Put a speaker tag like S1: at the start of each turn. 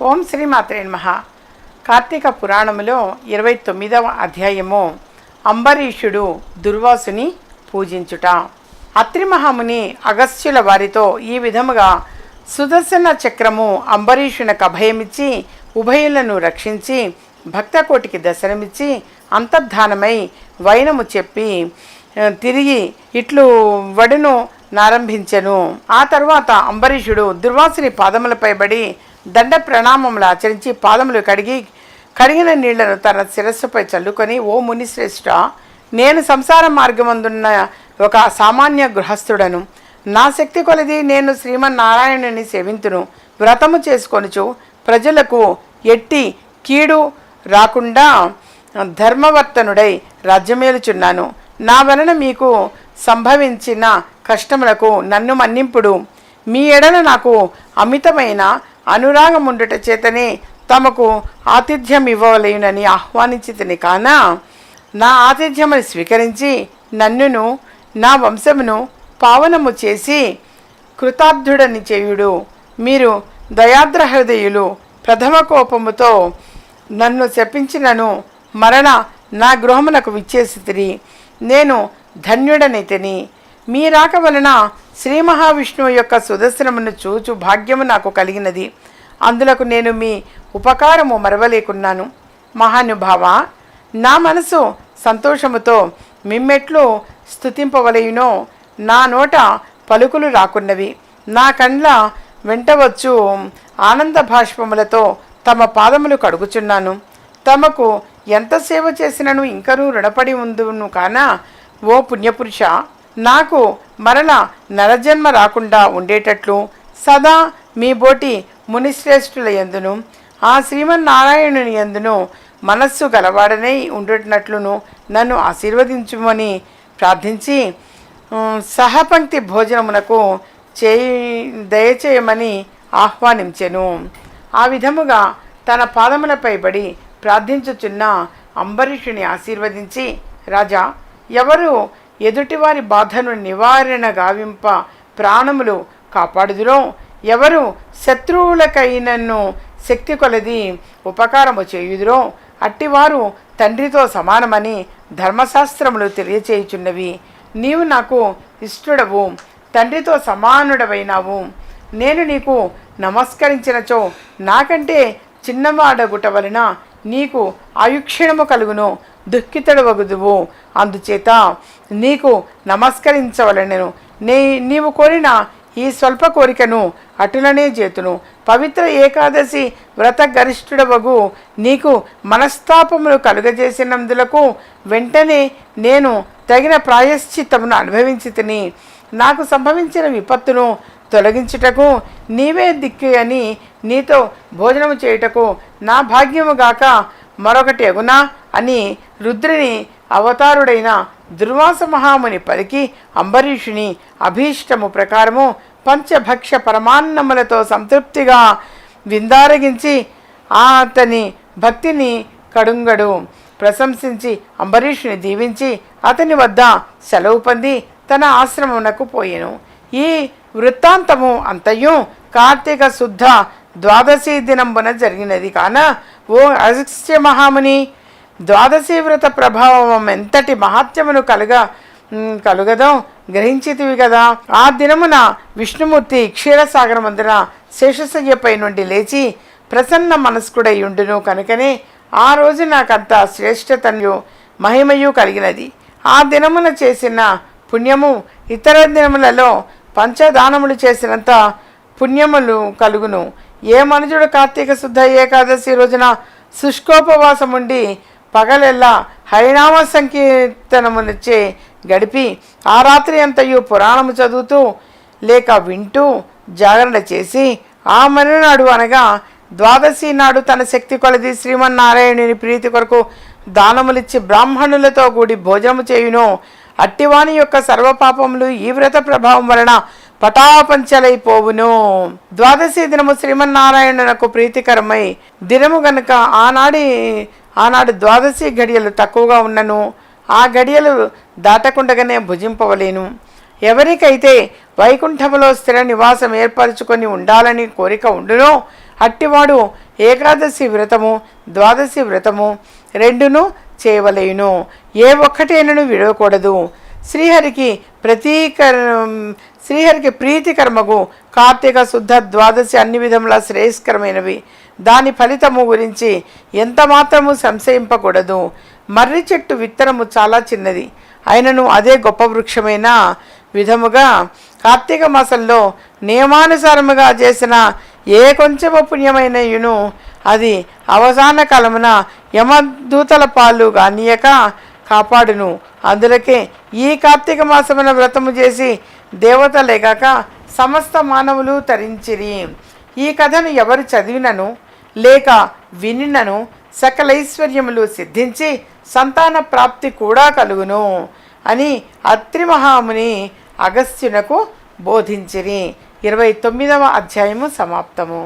S1: ఓం శ్రీ మాత్రే కార్తీక పురాణములో ఇరవై తొమ్మిదవ అధ్యాయము అంబరీషుడు దుర్వాసుని పూజించుట. అత్రిమహాముని అగస్త్యుల వారితో ఈ విధముగా సుదర్శన చక్రము అంబరీషునకు అభయమిచ్చి ఉభయులను రక్షించి భక్తకోటికి దర్శనమిచ్చి అంతర్ధానమై వైనము చెప్పి తిరిగి ఇట్లు వడును నారంభించెను. ఆ తర్వాత అంబరీషుడు దుర్వాసుని పాదములపై బడి దండ ప్రణామములు ఆచరించి పాదములు కడిగి కడిగిన నీళ్ళను తన శిరస్సుపై చల్లుకొని ఓ మునిశ్రేష్ఠ నేను సంసార మార్గమందున్న ఒక సామాన్య గృహస్థుడను. నా శక్తి కొలది నేను శ్రీమన్నారాయణుని సేవింతును. వ్రతము చేసుకొనుచు ప్రజలకు ఎట్టి కీడు రాకుండా ధర్మవర్తనుడై రాజ్యమేలుచున్నాను. నా వలన మీకు సంభవించిన కష్టములకు నన్ను మన్నింపుడు. మీ ఎడల నాకు అమితమైన అనురాగం ఉండట చేతనే తమకు ఆతిథ్యం ఇవ్వవలేనని ఆహ్వానించితిని కాన నా ఆతిథ్యమును స్వీకరించి నన్నును నా వంశమును పావనము చేసి కృతార్థుడని చేయుడు. మీరు దయాద్ర హృదయులు ప్రథమ కోపముతో నన్ను శపించినను మరణ నా గృహమునకు విచ్చేసితిరి. నేను ధన్యుడనైతిని. మీ రాక వలన శ్రీ మహావిష్ణువు యొక్క సుదర్శనమును చూచు భాగ్యము నాకు కలిగినది. అందులకు నేను మీ ఉపకారము మరవలేకున్నాను. మహానుభావ నా మనసు సంతోషముతో మిమ్మెట్లు స్థుతింపవలయునో నా నోట పలుకులు రాకున్నవి. నా కండ్ల వెంటవచ్చు ఆనంద భాష్పములతో తమ పాదములు కడుగుచున్నాను. తమకు ఎంత సేవ చేసినను ఇంకనూ రుణపడి ఉందును కాన? ఓ పుణ్యపురుష నాకు మరల నరజన్మ రాకుండా ఉండేటట్లు సదా మీ బోటి మునిశ్రేష్ఠుల ఎందును ఆ శ్రీమన్నారాయణుని ఎందును మనస్సు గలవాడనై ఉండేటట్లును నన్ను ఆశీర్వదించుమని ప్రార్థించి సహపంక్తి భోజనమునకు చేయి దయచేయమని ఆహ్వానించెను. ఆ విధముగా తన పాదములపై పడి ప్రార్థించుచున్న అంబరీషుని ఆశీర్వదించి రాజా ఎవరు ఎదుటివారి బాధను నివారణ గావింప ప్రాణములు కాపాడుదురో. ఎవరు శత్రువులకైనను శక్తి కొలది ఉపకారము చేయుదురో. అట్టివారు తండ్రితో సమానమని ధర్మశాస్త్రములు తెలియచేయుచున్నవి. నీవు నాకు ఇష్టడవు తండ్రితో సమానుడవైనావు. నేను నీకు నమస్కరించినచో నాకంటే చిన్నవాడగుట వలన నీకు ఆయుక్షణము కలుగును. దుఃఖితడవగుదువు. అందుచేత నీకు నమస్కరించవలనెను. నే నీవు కోరిన ఈ స్వల్ప కోరికను అటులనే చేతును. పవిత్ర ఏకాదశి వ్రత గరిష్ఠుడవగు నీకు మనస్తాపములు కలుగజేసినందులకు వెంటనే నేను తగిన ప్రాయశ్చిత్తమును అనుభవించి తిని నాకు సంభవించిన విపత్తును తొలగించుటకు నీవే దిక్కు అని నీతో భోజనము చేయుటకు నా భాగ్యముగాక మరొకటి ఎగునా? అని రుద్రుని అవతారుడైన దుర్వాస మహాముని పలికి అంబరీషుని అభీష్టము ప్రకారము పంచభక్ష పరమాన్నములతో సంతృప్తిగా విందారగించి ఆ అతని భక్తిని కడుంగడు. ప్రశంసించి అంబరీషుని దీవించి అతని వద్ద సెలవు పొంది తన ఆశ్రమమునకు పోయెను. ఈ వృత్తాంతము అంతయు కార్తీక శుద్ధ ద్వాదశి దినంబున జరిగినది. కాన ఓ అగస్త్య మహాముని ద్వాదశీ వ్రత ప్రభావం ఎంతటి మహాత్యమును కలుగ కలుగదో గ్రహించితివి కదా. ఆ దినమున విష్ణుమూర్తి క్షీరసాగరమందున శేషశయ్యపై నుండి లేచి ప్రసన్న మనస్కుడై ఉండును కనుకనే ఆ రోజు నాకంత శ్రేష్టతను మహిమయు కలిగినది. ఆ దినమున చేసిన పుణ్యము ఇతర దినములలో పంచదానములు చేసినంత పుణ్యములు కలుగును. ఏ మనుజుడు కార్తీక శుద్ధ ఏకాదశి రోజున శుష్కోపవాసముండి పగలెల్లా హరినామ సంకీర్తనమునిచ్చే గడిపి ఆ రాత్రి అంతయు పురాణము చదువుతూ లేక వింటూ జాగరణ చేసి ఆ మరునాడు అనగా ద్వాదశి నాడు తన శక్తి కొలది శ్రీమన్నారాయణుని ప్రీతి కొరకు దానములిచ్చి బ్రాహ్మణులతో కూడి భోజనము చేయును. అట్టివాని యొక్క సర్వపాపములు ఈ వ్రత ప్రభావం వలన పటాపంచలైపోవును ద్వాదశి దినము శ్రీమన్నారాయణునకు ప్రీతికరమై దినము గనుక ఆనాడి ఆనాడు ద్వాదశి గడియలు తక్కువగా ఉన్నను ఆ గడియలు దాటకుండగానే భుజింపవలేను. ఎవరికైతే వైకుంఠములో స్థిర నివాసం ఏర్పరచుకొని ఉండాలని కోరిక ఉండునో అట్టివాడు ఏకాదశి వ్రతము ద్వాదశి వ్రతము రెండును చేయవలేను. ఏ ఒక్కటైనను విడవకూడదు. శ్రీహరికి ప్రతీకర శ్రీహరికి ప్రీతికరమగు కార్తీక శుద్ధ ద్వాదశి అన్ని విధముల శ్రేయస్కరమైనవి. దాని ఫలితము గురించి ఎంత మాత్రము సంశయింపకూడదు. మర్రి చెట్టు విత్తనము చాలా చిన్నది. అయినను అదే గొప్ప వృక్షమైన విధముగా కార్తీక మాసంలో నియమానుసారముగా చేసిన ఏ కొంచెము పుణ్యమైనయును అది అవసాన కాలమున యమదూతల పాలు గానీయక కాపాడును. అందులకే ఈ కార్తీక మాసమున వ్రతము చేసి దేవత లేగాక సమస్త మానవులు తరించిరి. ఈ కథను ఎవరు చదివినను? లేక వినినను? సకలైశ్వర్యములు సిద్ధించి సంతాన ప్రాప్తి కూడా కలుగును అని అత్రి మహాముని అగస్త్యునకు బోధించిరి. ఇరవై తొమ్మిదవ అధ్యాయము సమాప్తము.